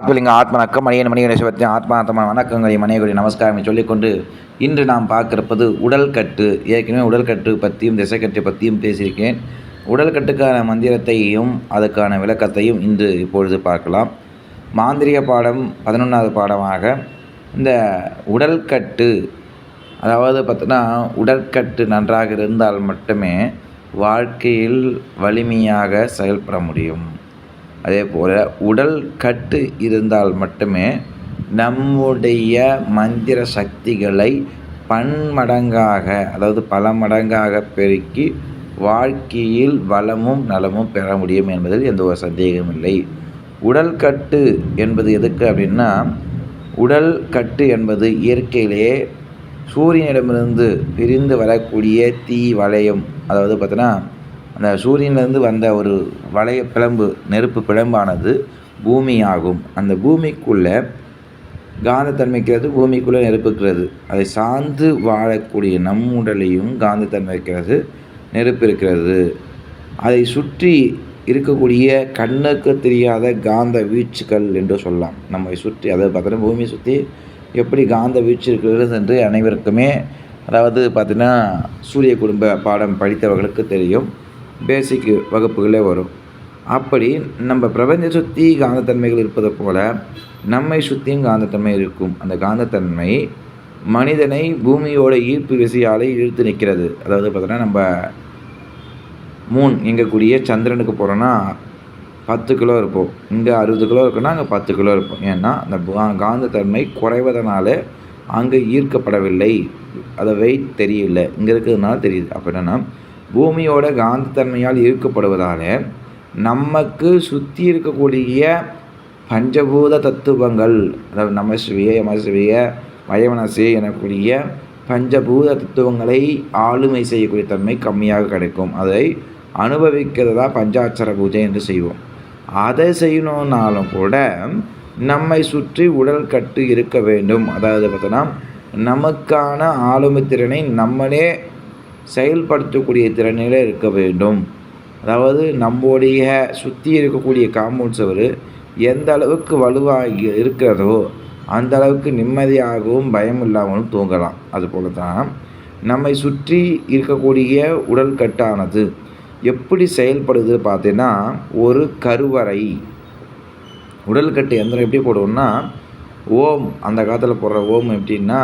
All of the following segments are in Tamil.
ஆத்மலிங்க ஆத்மனக்கம் மணியன் மணியனை சிவத்தின் ஆத்மாத்தமான வணக்கங்களை மணியகுடி நமஸ்காரம் சொல்லிக்கொண்டு இன்று நாம் பார்க்கிறப்பது உடல் கட்டு ஏற்கனவே உடல் கட்டு பற்றியும் திசைக்கட்டு பற்றியும் பேசியிருக்கேன் உடல் கட்டுக்கான மந்திரத்தையும் அதுக்கான விளக்கத்தையும் இன்று இப்பொழுது பார்க்கலாம். மாந்திரிக பாடம் பதினொன்றாவது பாடமாக. இந்த உடல் கட்டு அதாவது பார்த்தோன்னா உடற்கட்டு நன்றாக இருந்தால் மட்டுமே வாழ்க்கையில் வலிமையாக செயல்பட முடியும். அதே போல் உடல் கட்டு இருந்தால் மட்டுமே நம்முடைய மந்திர சக்திகளை பன்மடங்காக அதாவது பல மடங்காக பெருக்கி வாழ்க்கையில் வளமும் நலமும் பெற முடியும் என்பதில் எந்த ஒரு சந்தேகமும் இல்லை. உடல் கட்டு என்பது எதுக்கு அப்படின்னா உடல் கட்டு என்பது இயற்கையிலேயே சூரியனிடமிருந்து பிரிந்து வரக்கூடிய தீ வளையம். அதாவது பார்த்தோன்னா அந்த சூரியனிலிருந்து வந்த ஒரு வளைய பிளம்பு நெருப்பு பிளம்பானது பூமி ஆகும் அந்த பூமிக்குள்ளே காந்தத்தன்மைக்கிறது பூமிக்குள்ளே நெருப்புக்கிறது அதை சார்ந்து வாழக்கூடிய நம் உடலையும் காந்தத்தன்மைக்கிறது நெருப்பு இருக்கிறது. அதை சுற்றி இருக்கக்கூடிய கண்ணுக்கு தெரியாத காந்த வீச்சுகள் என்று சொல்லலாம். நம்மை சுற்றி அதாவது பார்த்தோன்னா பூமியை சுற்றி எப்படி காந்த வீச்சு இருக்கிறது என்று அனைவருக்குமே அதாவது பார்த்திங்கன்னா சூரிய குடும்ப பாடம் படித்தவர்களுக்கு தெரியும். பேசிக் வகுப்புகளே வரும். அப்படி நம்ம பிரபஞ்ச சுற்றி காந்தத்தன்மைகள் இருப்பது போல் நம்மை சுற்றியும் காந்தத்தன்மை இருக்கும். அந்த காந்தத்தன்மை மனிதனை பூமியோட ஈர்ப்பு விசையாலே இழுத்து நிற்கிறது. அதாவது பார்த்தோன்னா நம்ம மூன் இங்கக்கூடிய சந்திரனுக்கு போகிறோன்னா பத்து கிலோ இருப்போம். இங்கே அறுபது கிலோ இருக்குன்னா அங்கே பத்து கிலோ இருப்போம். ஏன்னா அந்த காந்தத்தன்மை குறைவதனால அங்கே ஈர்க்கப்படவில்லை. அதை வெயிட் தெரியல. இங்கே இருக்கிறதுனால தெரியுது. அப்போ என்னென்னா பூமியோட காந்தத்தன்மையால் ஈர்க்கப்படுவதால் நமக்கு சுற்றி இருக்கக்கூடிய பஞ்சபூத தத்துவங்கள் அதாவது நமசிவிய யமசிவிய வயமனசி எனக்கூடிய பஞ்சபூத தத்துவங்களை ஆளுமை செய்யக்கூடிய தன்மை கம்மியாக கிடைக்கும். அதை அனுபவிக்கிறதா பஞ்சாட்சர பூஜை என்று செய்வோம். அதை செய்யணுன்னாலும் கூட நம்மை சுற்றி உடல் கட்டு இருக்க வேண்டும். அதாவது பார்த்தோன்னா நமக்கான ஆளுமை திறனை நம்மளே செயல்படுத்தக்கூடிய திறனில் இருக்க வேண்டும். அதாவது நம்முடைய சுற்றி இருக்கக்கூடிய காம்பவுண்ட் சுவர் எந்த அளவுக்கு வலுவாக இருக்கிறதோ அந்த அளவுக்கு நிம்மதியாகவும் பயம் இல்லாமலும் தூங்கலாம். அதுபோல தான் நம்மை சுற்றி இருக்கக்கூடிய உடல் கட்டானது எப்படி செயல்படுது பார்த்தீங்கன்னா ஒரு கருவறை. உடல் கட்டு எந்திரம் எப்படி போடுவோம்னா ஓம் அந்த காலத்தில் போடுற ஓம் எப்படின்னா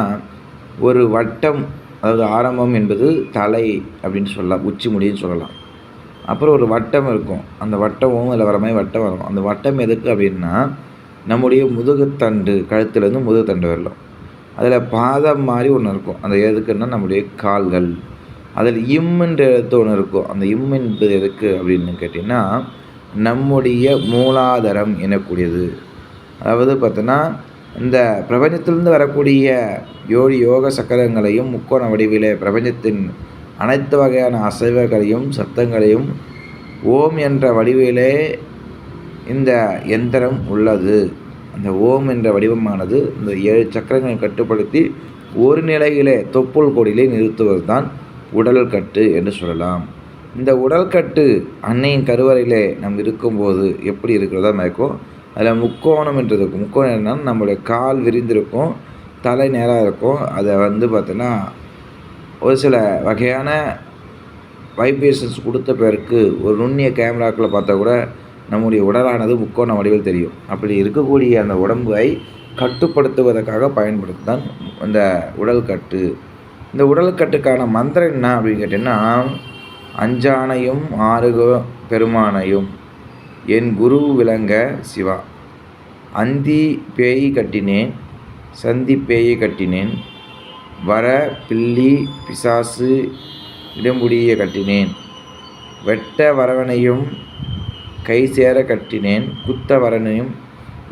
ஒரு வட்டம் அதாவது ஆரம்பம் என்பது தலை அப்படின்னு சொல்லலாம் உச்சி முடின்னு சொல்லலாம். அப்புறம் ஒரு வட்டம் இருக்கும். அந்த வட்டமும் அதில் வர மாதிரி வட்டம் வரும். அந்த வட்டம் எதுக்கு அப்படின்னா நம்முடைய முதுகுத்தண்டு கழுத்துலேருந்து முதுகுத்தண்டு வரலாம். அதில் பாதம் மாதிரி ஒன்று இருக்கும். அந்த எதுக்குன்னா நம்முடைய கால்கள். அதில் இம்முன்ற எழுத்து ஒன்று இருக்கும். அந்த இம் என்பது எதுக்கு அப்படின்னு கேட்டிங்கன்னா நம்முடைய மூலாதாரம் எனக்கூடியது. அதாவது பார்த்தோன்னா இந்த பிரபஞ்சத்திலிருந்து வரக்கூடிய யோடி யோக சக்கரங்களையும் முக்கோண வடிவிலே பிரபஞ்சத்தின் அனைத்து வகையான அசைவுகளையும் சத்தங்களையும் ஓம் என்ற வடிவிலே இந்த எந்திரம் உள்ளது. அந்த ஓம் என்ற வடிவமானது இந்த ஏழு சக்கரங்களை கட்டுப்படுத்தி ஒரு நிலையிலே தொப்புள் கொடியிலே நிறுத்துவது தான் உடல் கட்டு என்று சொல்லலாம். இந்த உடல் கட்டு அன்னையின் கருவறையிலே நம் இருக்கும்போது எப்படி இருக்கிறதா இருக்கும் அதில் முக்கோணம் என்று இருக்கும். முக்கோணம் என்னன்னா நம்மளுடைய கால் விரிந்திருக்கும் தலை நேராக இருக்கும். அதை வந்து பார்த்தோன்னா ஒரு சில வகையான வைப்ரேஷன்ஸ் கொடுத்த பிறகு ஒரு நுண்ணிய கேமராக்களை பார்த்தா கூட நம்முடைய உடலானது முக்கோண வடிவில் தெரியும். அப்படி இருக்கக்கூடிய அந்த உடம்பை கட்டுப்படுத்துவதற்காக பயன்படுத்தான் அந்த உடல் கட்டு. இந்த உடல் கட்டுக்கான மந்திரம் என்ன அப்படின்னு கேட்டிங்கன்னா அஞ்சானையும் ஆறுக பெருமானையும். என் குரு விளங்க சிவா. அந்தி பேய் கட்டினேன் சந்தி பேயை கட்டினேன் வர பில்லி பிசாசு இடம்புடியை கட்டினேன் வெட்ட வரவனையும் கை சேர கட்டினேன் குத்த வரனையும்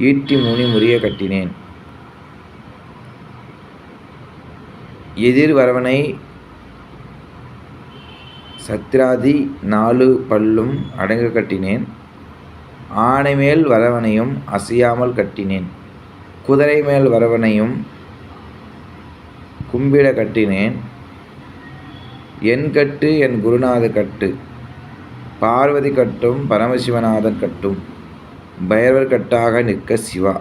ஈட்டி முனி முறிய கட்டினேன். எதிர் வரவனை சத்ராதி நாலு பல்லும் அடங்க கட்டினேன் ஆனை மேல் வரவனையும் அசையாமல் கட்டினேன். குதிரை மேல் வரவனையும் கும்பிட கட்டினேன். என் கட்டு என் குருநாத கட்டு. பார்வதி கட்டும் பரமசிவநாதன் கட்டும். பைரவர் கட்டாக நிற்க சிவா.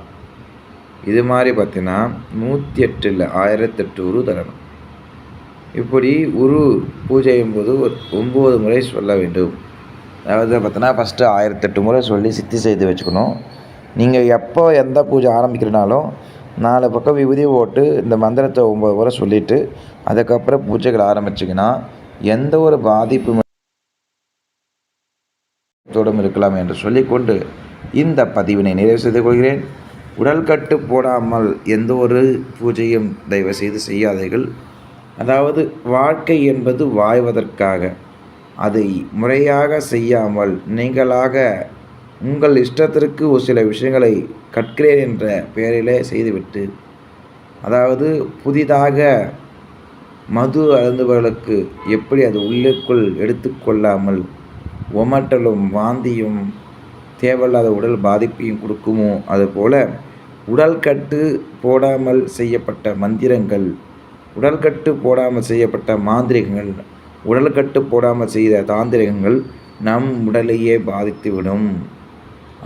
இது மாதிரி பார்த்தீங்கன்னா நூற்றி எட்டில் ஆயிரத்தெட்டு உரு தரணும். இப்படி உரு பூஜையும் போது ஒன்பது ஒம்பது முறை சொல்ல வேண்டும். அதாவது பார்த்தோன்னா ஃபஸ்ட்டு ஆயிரத்தெட்டு முறை சொல்லி சித்தி செய்து வச்சுக்கணும். நீங்கள் எப்போ எந்த பூஜை ஆரம்பிக்கிறனாலும் நாலு பக்கம் விபூதி ஓட்டு இந்த மந்திரத்தை ஒம்பது முறை சொல்லிவிட்டு அதுக்கப்புறம் பூஜைகள் ஆரம்பிச்சிங்கன்னா எந்த ஒரு பாதிப்பும் தோடும் இருக்கலாம் என்று சொல்லிக்கொண்டு இந்த பதிவினை நிறைவு செய்து கொள்கிறேன். உடல் கட்டு போடாமல் எந்த ஒரு பூஜையும் தயவு செய்து செய்யாதீர்கள். அதாவது வாழ்க்கை என்பது வாழ்வதற்காக அதை முறையாக செய்யாமல் நீங்களாக உங்கள் இஷ்டத்திற்கு ஒரு சில விஷயங்களை கற்கிறேன் என்ற பெயரிலே செய்துவிட்டு அதாவது புதிதாக மது அருந்துபவர்களுக்கு எப்படி அது உள்ளுக்குள் எடுத்துக்கொள்ளாமல் ஒமட்டலும் வாந்தியும் தேவையில்லாத உடல் பாதிப்பையும் கொடுக்குமோ அதுபோல் உடல் கட்டு போடாமல் செய்யப்பட்ட மந்திரங்கள் உடல் கட்டு போடாமல் செய்யப்பட்ட மாந்திரிகங்கள் உடல் கட்டு போடாமல் செய்த தாந்திரிகங்கள் நம் உடலையே பாதித்துவிடும்.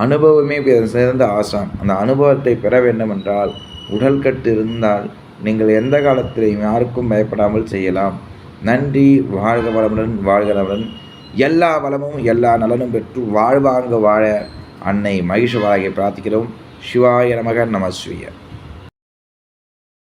அனுபவமே சிறந்த ஆசான். அந்த அனுபவத்தை பெற வேண்டுமென்றால் உடல் கட்டு இருந்தால் நீங்கள் எந்த காலத்திலையும் யாருக்கும் பயப்படாமல் செய்யலாம். நன்றி வாழ்க வளமுடன் வாழ்க நலமுடன் எல்லா வளமும் எல்லா நலனும் பெற்று வாழ்வாங்க வாழ அன்னை மகிஷவாகிய பிரார்த்திக்கிறோம். சிவாய நமக நமஸ்விய.